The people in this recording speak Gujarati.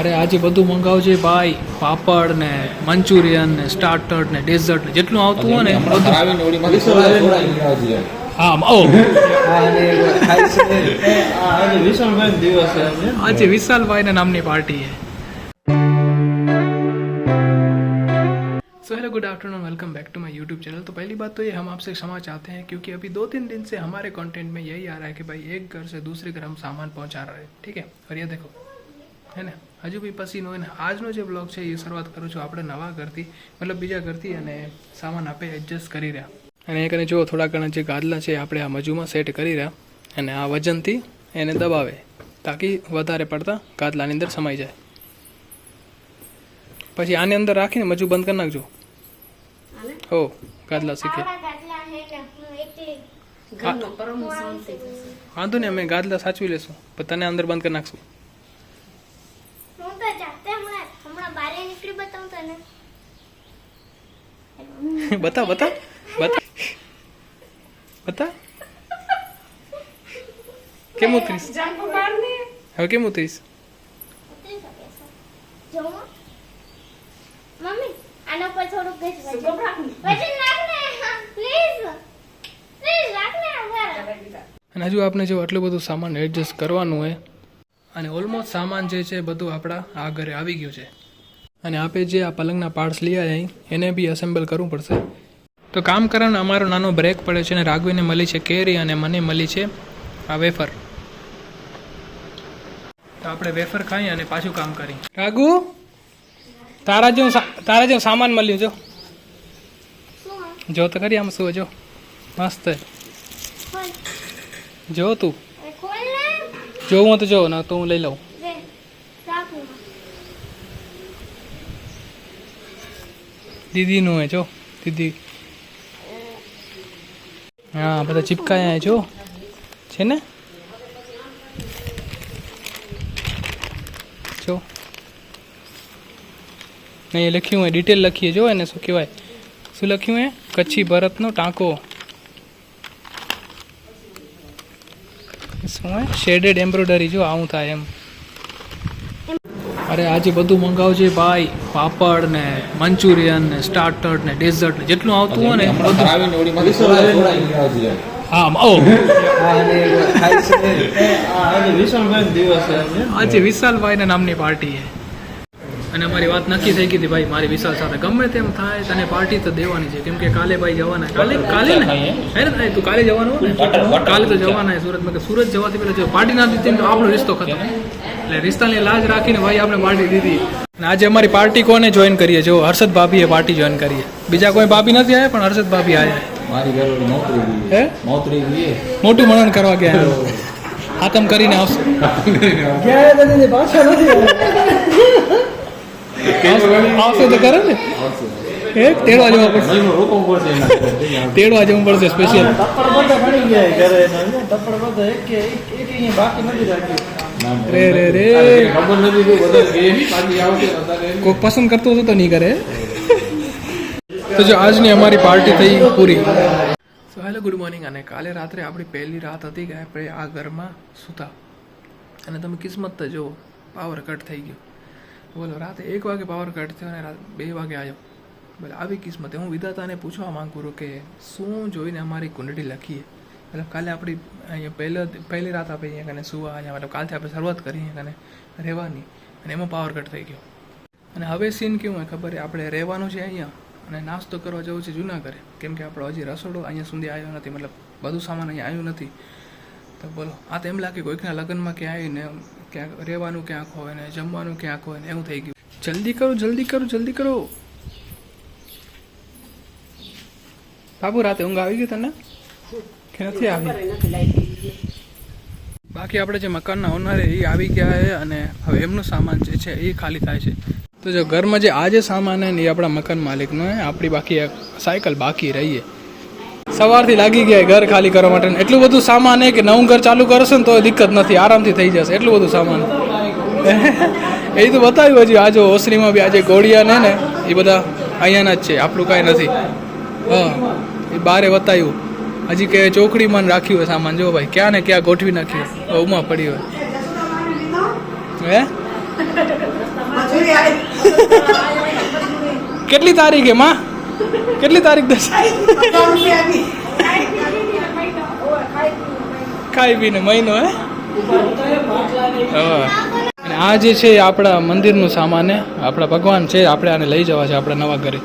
અરે આજે બધું મંગાવજે ભાઈ પાપડ ને મંચુરિયન ને સ્ટાર્ટર ને ડેઝર્ટ ને જેટલું આવતું હોય ને બધું આવીને ઓલીમાંથી થોડા થોડા ઈંડા છે. હા ઓ વિશાલભાઈ દિવસ છે એમ ને? આજે વિશાલભાઈ ના નામની पार्टी है so hello good afternoon welcome back to my YouTube channel तो पहली बात तो ये हम आपसे क्षमा चाहते हैं क्योंकि अभी दो तीन दिन से हमारे कंटेंट में यही आ रहा है कि भाई एक घर से दूसरे घर हम सामान पहुंचा रहे हैं ठीक है और ये देखो है ને હજુ બી પસીનો હોય ને આજનો જે બ્લોગ છે એ શરૂઆત કરું છું આપણે નવા ઘરથી મતલબ બીજા ઘરથી અને સામાન આપે એડજસ્ટ કરી રહ્યા. અને એ કને જુઓ થોડા ઘણા જે ગાદલા છે આપણે આ મજુમાં સેટ કરી રહ્યા અને આ વજનથી એને દબાવે તાકી વધારે પડતા ગાદલાની અંદર સમાઈ જાય. પછી આની અંદર રાખીને મજુ બંધ કરી નાખજો. હો ગાદલા શીખે. વાંધો નહીં અમે ગાદલા સાચવી લેશું પણ તને અંદર બંધ કરી નાખશું હું તો જાતે હમણાં હમણાં બારે નીકળી બતાવું તને. બતા બતા બતા. બતા. કેમ ઉતરીશ? હવે કેમ ઉતરીશ. મમ્મી આના પર થોડુંક અને હજુ આપણે જો આટલું બધું સામાન એડજસ્ટ કરવાનું હોય અને ઓલમોસ્ટ સામાન જે છે બધું આપણા આ ઘરે આવી ગયું છે. અને આપણે જે આ પલંગના પાર્ટ્સ લઈ આવ્યા એને બી અસેમ્બલ કરવું પડશે. તો કામ કરવાનો અમારો નાનો બ્રેક પડે છે અને રાઘવીને મળી છે કેરી અને મને મળી છે આ વેફર. તો આપણે વેફર ખાઈ અને પાછું કામ કરી રાઘુ તારા જેવું તારા જેવું સામાન મળ્યું જો. જો તો કરી આમ શું જો. મસ્ત. જો તું. જોવું તો જો ના તો હું લઈ લઉં. દીદીનું હે જો. દીદી. હા, બધા ચિપકાયા જો. છે ને? જો. નહીં લખ્યું હે ડિટેલ લખીએ, જો એને શું કહેવાય? શું લખ્યું હે કચ્છી ભરતનો ટાંકો. શું હે શેડેડ એમ્બ્રોઇડરી જો, આવું થાય એમ. અરે આજે બધું મંગાવજે ભાઈ. પાપડ ને મંચુરિયન ને સ્ટાર્ટર ને ડેઝર્ટ ને જેટલું આવતું હોય ને બધું. હા ઓ આજે વિશાલભાઈ દિવસ છે એમ ને? આજે વિશાલભાઈ ના નામની પાર્ટી છે. અને અમારી વાત નક્કી થઈ ગઈ હતી ભાઈ મારી વિશાલ સાથે ગમે તેમ થાય તને પાર્ટી તો દેવાની છે. કેમ કે કાલે ભાઈ જવાના કાલે કાલે ને? હે? ને તું કાલે જવાનું ને? કાલે તો જવાના છે સુરતમાં કે સુરત જવાથી પહેલા જો પાર્ટી ના દીધી તો આપણો રિશ્તો ખતમ. એટલે રિશ્તાની લાજ રાખીને ભાઈ આપણે પાર્ટી દીધી. અને આજે અમારી પાર્ટી કોને જોઈન કરીએ? જો હર્ષદ ભાભીએ પાર્ટી જોઈન કરીએ. બીજા કોઈ ભાભી નથી આવ્યા પણ હર્ષદ ભાભી આવ્યા મારી ઘરે નોકરી હે? નોકરી ગઈ. મોટું મનન કરવા ગયા આતમ કરીને આવશે. આવશે તો કરે ને? એ તેડવા જવા પડશે. મહિનો રોકવું પડશે તેડવા જવું પડશે સ્પેશિયલ તપ્પડ બધા મળી ગયા ઘરે તપ્પડ બધા એક કે- એક- એક બાકી નથી રાખ્યું. ના, ના. રે રે. રે. અરે, ખબર નથી કે બધા ગેમ પાછી આવશે અત્યારે એમ. કોઈક પસંદ કરતો હતો તો નહીં કરે તો જો આજની અમારી પાર્ટી થઈ પૂરી. સો હેલો ગુડ મોર્નિંગ અને કાલે રાત્રે આપણી પહેલી રાત હતી કે આપણે આ ઘરમાં સૂતા. અને તમે કિસ્મત તો જુઓ પાવર કટ થઈ ગયો. બોલો, રાતે એક વાગે પાવર કટ થયો અને રાત બે વાગે આવ્યો બોલે, આવી કિસ્મતે હું વિધાતાને પૂછવા માંગુ છું કે શું જોઈને અમારી કુંડળી લખીએ? મતલબ કાલે આપણી અહીંયા પહેલો પહેલી રાત આપણે અહીંયા કને સુવા અહીંયા મતલબ કાલથી આપણે શરૂઆત કરી અહીંયા કને રહેવાની અને એમાં પાવર કટ થઈ ગયો. અને હવે સીન કેવું હોય ખબર આપણે રહેવાનું છે અહીંયા અને નાસ્તો કરવા જવું છે જૂના ઘરે કેમ કે આપણો હજી રસોડો અહીંયા સુધી આવ્યો નથી, મતલબ બધું સામાન અહીંયા આવ્યું નથી. તો બોલો, આ તો એમ લાગે કોઈકના લગ્નમાં ક્યાં આવીને ક્યાંક રહેવાનું ક્યાંક હોય ને જમવાનું ક્યાંક હોય ને એવું થઈ ગયું. જલ્દી કરો જલ્દી કરો જલ્દી કરો. બાબુ, રાતે ઊંઘ આવી ગઈ તને? કે નથી આવી? બાકી આપણે જે મકાનના ઓનર એ આવી ગયા છે અને હવે એમનું સામાન જે છે એ ખાલી થાય છે. તો જો ઘરમાં જે આ જે સામાન છે ને એ આપણા મકાન માલિકનો છે, આપણી બાકી સાયકલ બાકી રહીએ સવારથી લાગી ગયા ઘર ખાલી કરવા માટે. એટલું બધું સામાન કે નવું ઘર ચાલુ કરશે ને તો દિક્કત નથી આરામથી થઈ જશે. એટલું બધું સામાન. એ તો બતાવ્યું હજી. આજે ઓસરીમાં બી આજે ગોળિયા ને ને એ બધા અહીંયાના જ છે. આપણું કાંઈ નથી. હા એ બારે બતાવ્યું. હજી કે ચોકડીમાં રાખ્યું હોય સામાન. જો ભાઈ ક્યાં ને ક્યાં ગોઠવી નાખ્યું. ઉમાં પડી હોય. હે? કેટલી તારીખે માં? કેટલી તારીખ દસ? ખાઈ પીને મહિનો, હે. અને આ જે છે આપણા મંદિરનું સામાન આપણા ભગવાન છે, આપણે આને લઈ જવા છે, આપણા નવા ઘરે.